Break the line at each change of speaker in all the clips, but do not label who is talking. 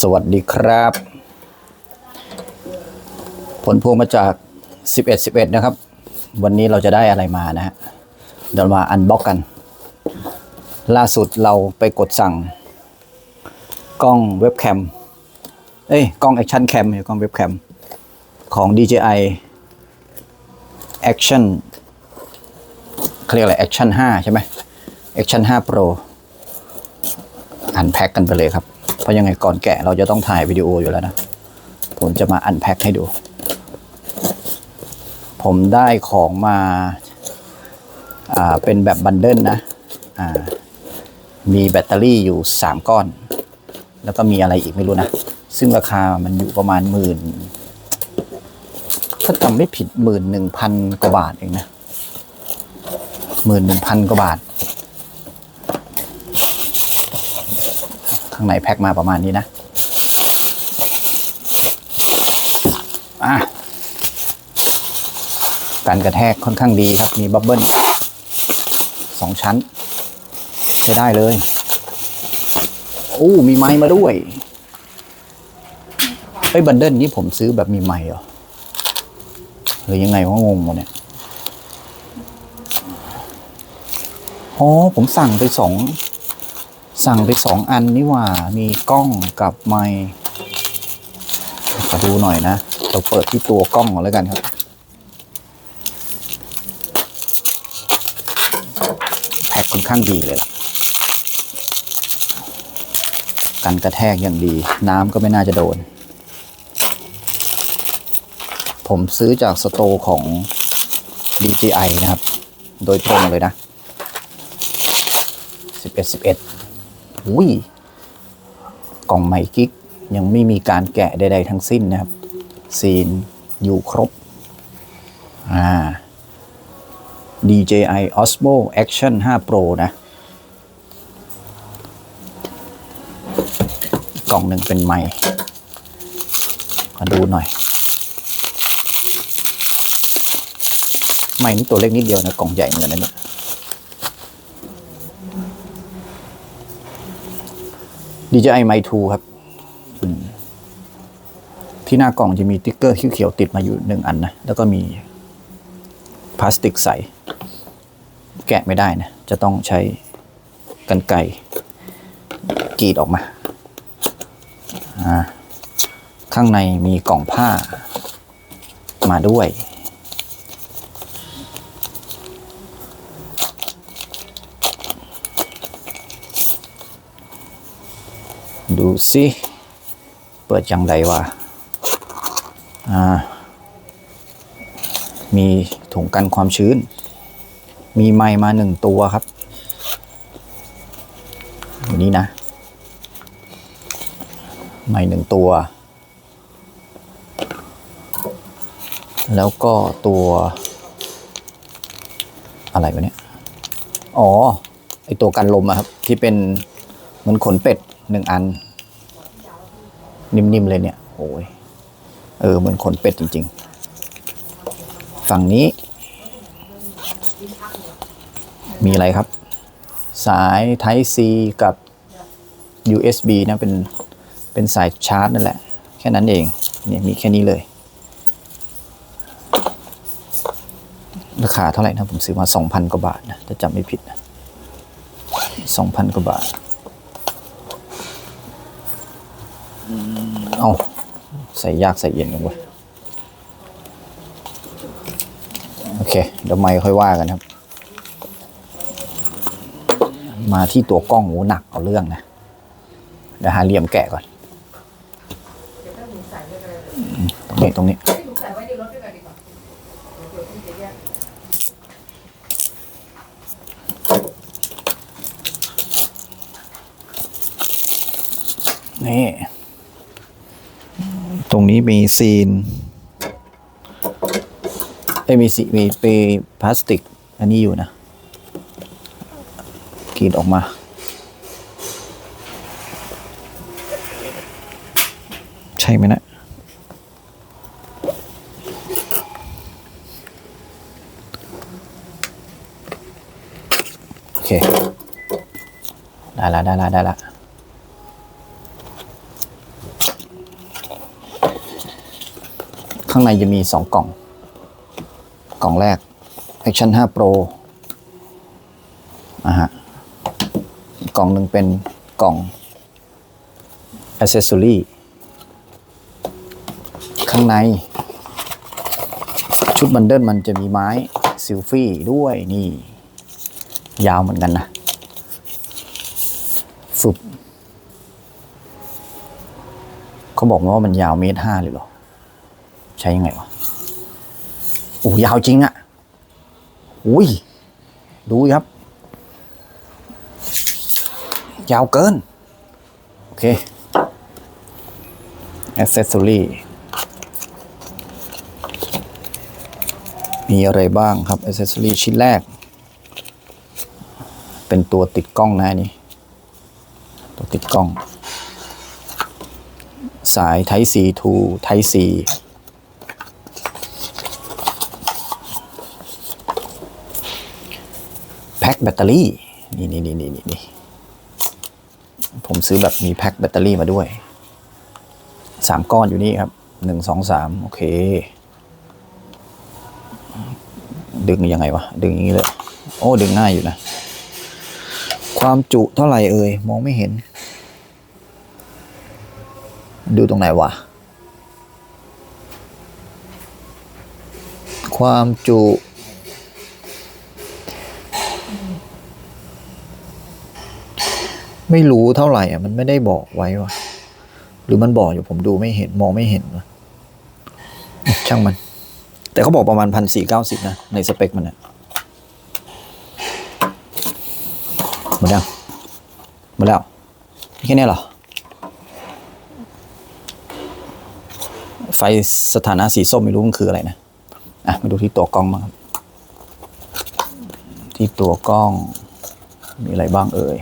สวัสดีครับ ผลพวงมาจาก 11 11 นะครับ วันนี้เราจะได้อะไรมานะฮะเดี๋ยวมาอันบ็อกกัน ล่าสุดเราไปกดสั่ง กล้องเว็บแคม เอ้ย กล้องแอคชั่นแคมกล้องเว็บแคม ของ DJI Action เขาเรียกอะไร Action 5 ใช่ไหม Action 5 Pro อันแพ็กกันไปเลยครับ เพราะยังไงก่อนแกะเราจะต้องถ่ายวิดีโออยู่แล้วนะ ผมจะมาอันแพ็กให้ดู ผมได้ของมาอ่าเป็นแบบบันเดิลนะอ่ามีแบตเตอรี่อยู่ 3 ก้อน แล้วก็มีอะไรอีกไม่รู้นะ ซึ่งราคามันอยู่ประมาณหมื่นถ้าจำไม่ผิดหมื่นหนึ่งพันกว่าบาทเองนะหมื่นหนึ่งพันกว่าบาท ข้างในแพ็คมาประมาณนี้นะอะการกระแทกค่อนข้างดีครับ มีบับเบิ้ลสองชั้น ใช้ได้เลยโอ้มีไม้มาด้วยเฮ้บันเดิลนี้ผมซื้อแบบมีไม้เหรอ หรือยังไงว่างงหมดเนี่ยอ๋อผมสั่งไปสอง สั่งไปสองอันนี่หว่า มีกล้องกับไมค์ขอดูหน่อยนะ เราเปิดที่ตัวกล้องก่อนแล้วกันครับ แพ็คค่อนข้างดีเลยล่ะ กันกระแทกอย่างดี น้ำก็ไม่น่าจะโดน ผมซื้อจากสโตร์ของ DJI นะครับ โดยตรงเลยนะ 11 11 อุ้ยกล่องไมกิกยังไม่มีการแกะใด ๆ ทั้งสิ้นนะครับ ซีนอยู่ครบอ่า DJI Osmo Action 5 Pro นะ กล่องหนึ่งเป็นไมค์มาดูหน่อย ไมค์นี่ตัวเล็กนิดเดียวนะ กล่องใหญ่เหมือนกันนะเนี่ย DJI Mic 2ครับ ที่หน้ากล่องจะมีติ๊กเกอร์เขียวๆติดมาอยู่หนึ่งอันนะ แล้วก็มีพลาสติกใส แกะไม่ได้นะ จะต้องใช้กันไกรกรีดออกมา ข้างในมีกล่องผ้ามาด้วย ดูสิ เปิดยังไงวะอ่า มีถุงกันความชื้น มีไม้มาหนึ่งตัวครับอยู่นี่นะ ไม้หนึ่งตัว แล้วก็ตัว อะไรวะเนี่ย อ๋อ ไอตัวกันลมอะครับ ที่เป็นเหมือนขนเป็ดหนึ่งอัน นิ่มๆเลยเนี่ยโอ้ยเออเหมือนขนเป็ดจริง ๆ ฝั่งนี้ มีอะไรครับ สาย Type C กับ USB นะเป็นเป็นสายชาร์จนั่นแหละ แค่นั้นเองเนี่ยมีแค่นี้เลย ราคาเท่าไหร่นะ ผมซื้อมา 2,000 กว่าบาทนะถ้าจำไม่ผิดนะ2,000 กว่าบาท เอาใส่ยากใส่เย็นกันเว้ยโอเค เดี๋ยวไม่ค่อยว่ากันครับ มาที่ตัวกล้องโหหนักเอาเรื่องนะเดี๋ยวหาเหลี่ยมแกะก่อน ตรงนี้ตรงนี้
ใส่
ตรงนี้มีซีนเอ้มีสีมีเปพลาสติก อันนี้อยู่นะกรีดออกมา ใช่ไหมนะโอเค ได้ละได้ละได้ละ ข้างในจะมีสองกล่อง กล่องแรก Action 5 Pro อะฮะกล่องหนึ่งเป็นกล่อง Accessory ข้างใน ชุดบันเดิลมันจะมีไม้ซิลฟี่ด้วยนี่ ยาวเหมือนกันนะฟุบเขาบอกว่ามันยาวเมตรห้าเลยเหรอ ช้ยังไงวะโอ้ยาวจริงอะอุ้ยดูครับ ยาวเกิน โอเค accessory มีอะไรบ้างครับ accessory ชิ้นแรก เป็นตัวติดกล้องนะนนี่ ตัวติดกล้อง สาย Type C to Type C แพ็คแบตเตอรี่ นี่นี่นี่นี่นี่ผมซื้อแบบมีแพ็คแบตเตอรี่มาด้วยสามก้อนอยู่นี่ครับหนึ่งสองสามโอเค ดึงยังไงวะ ดึงอย่างนี้เลย โอ้ ดึงง่ายอยู่นะ ความจุเท่าไหร่เอ่ย มองไม่เห็น ดูตรงไหนวะ ความจุ ไม่รู้เท่าไหร่อะ มันไม่ได้บอกไว้วะหรือมันบอกอยู่ผมดูไม่เห็นมองไม่เห็นวะช่างมัน แต่เขาบอกประมาณพันสี่เก้าสิบนะ ในสเปคมันอะหมดยังหมดแล้วแค่นี้เหรอ ไฟสถานะสีส้มไม่รู้มันคืออะไรนะ อะ มาดูที่ตัวกล้องมาครับ ที่ตัวกล้อง มีอะไรบ้างเอ่ย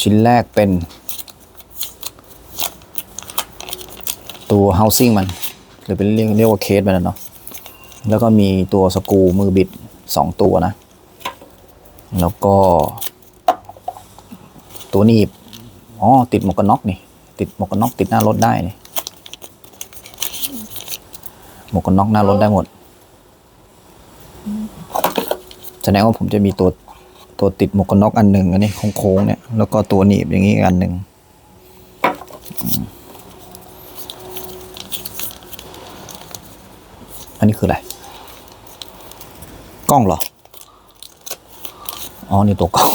ชิ้นแรกเป็น ตัว housing มัน หรือเป็นเรียกเรียกว่าเคสมันเนาะแล้วก็มีตัวสกูมือบิดสองตัวนะ แล้วก็ ตัวหนีบอ๋อติดหมวกกันน็อกนี่ ติดหมวกกันน็อกติดหน้ารถได้นี่ หมวกกันน็อกหน้ารถได้หมด แสดงว่าผมจะมีตัวตัวติดหมวกกันน็อกอันหนึ่งอันนี้โค้งๆเนี่ย แล้วก็ตัวหนีบอย่างนี้อันหนึ่งอันนี้คืออะไร กล้องเหรอ อ๋อ นี่ตัวกล้อง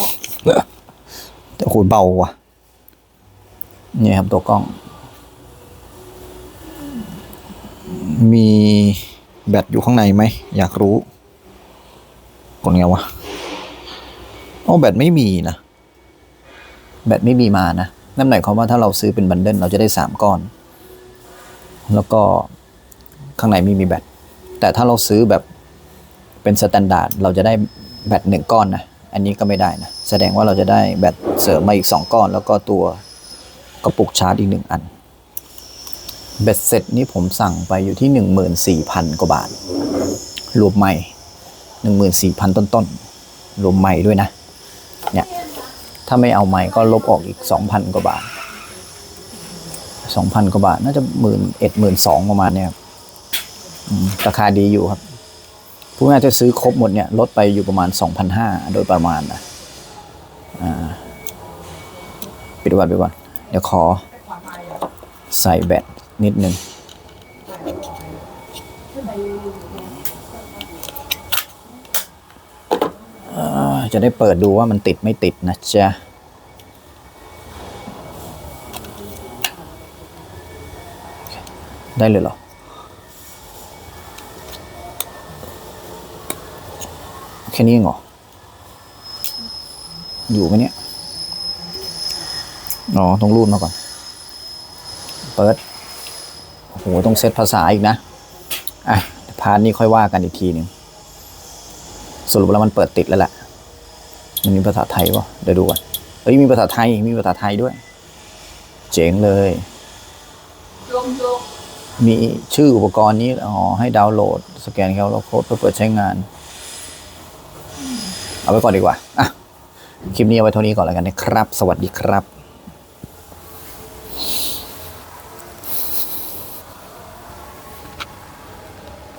แต่คุยเบาว่ะ นี่ครับตัวกล้อง มีแบตอยู่ข้างในไหม อยากรู้กดไงวะอ๋อแบตไม่มีนะ แบตไม่มีมานะ นั่นหมายความว่าถ้าเราซื้อเป็นบันเดิลเราจะได้สามก้อน แล้วก็ข้างในไม่มีแบต แต่ถ้าเราซื้อแบบเป็นสแตนดาร์ดเราจะได้แบตหนึ่งก้อนนะ อันนี้ก็ไม่ได้นะ แสดงว่าเราจะได้แบตเสริมมาอีกสองก้อน แล้วก็ตัวกระปุกชาร์จอีกหนึ่งอัน เบ็ดเสร็จนี่ผมสั่งไปอยู่ที่หนึ่งหมื่นสี่พันกว่าบาท รวมใหม่หนึ่งหมื่นสี่พันต้นๆ รวมใหม่ด้วยนะ เนี่ย ถ้าไม่เอาใหม่ก็ลบออกอีกสองพันกว่าบาทสองพันกว่าบาท น่าจะหมื่นเอ็ดหมื่นสองประมาณเนี้ยครับราคาดีอยู่ครับผู้ง่ายจะซื้อครบหมดเนี่ย ลดไปอยู่ประมาณสองพันห้าโดยประมาณนะปิดว้ก่อนปิดว้ก่อนเดี๋ยวขอใส่แบต นิดนึงอ่าจะได้เปิดดูว่ามันติดไม่ติดนะจ๊ะได้เลยเหรอ แค่นี้เองเหรอ อยู่ไหมเนี่ย อ๋อ ต้องรูดมาก่อน เปิด โอ้โหต้องเซตภาษาอีกนะ อะพาร์ทนี้ค่อยว่ากันอีกทีหนึ่งสรุปแล้วมันเปิดติดแล้วแหละมันมีภาษาไทยวะเดี๋ยวดูก่อนเอ้ยมีภาษาไทยมีภาษาไทยด้วย เจ๋งเลยมีชื่ออุปกรณ์นี้อ๋อให้ดาวน์โหลด สแกนเคอร์โค้ดเพื่อเปิดใช้งาน เอาไว้ก่อนดีกว่าอะคลิปนี้เอาไว้เท่านี้ก่อนแล้วกันนะครับ สวัสดีครับ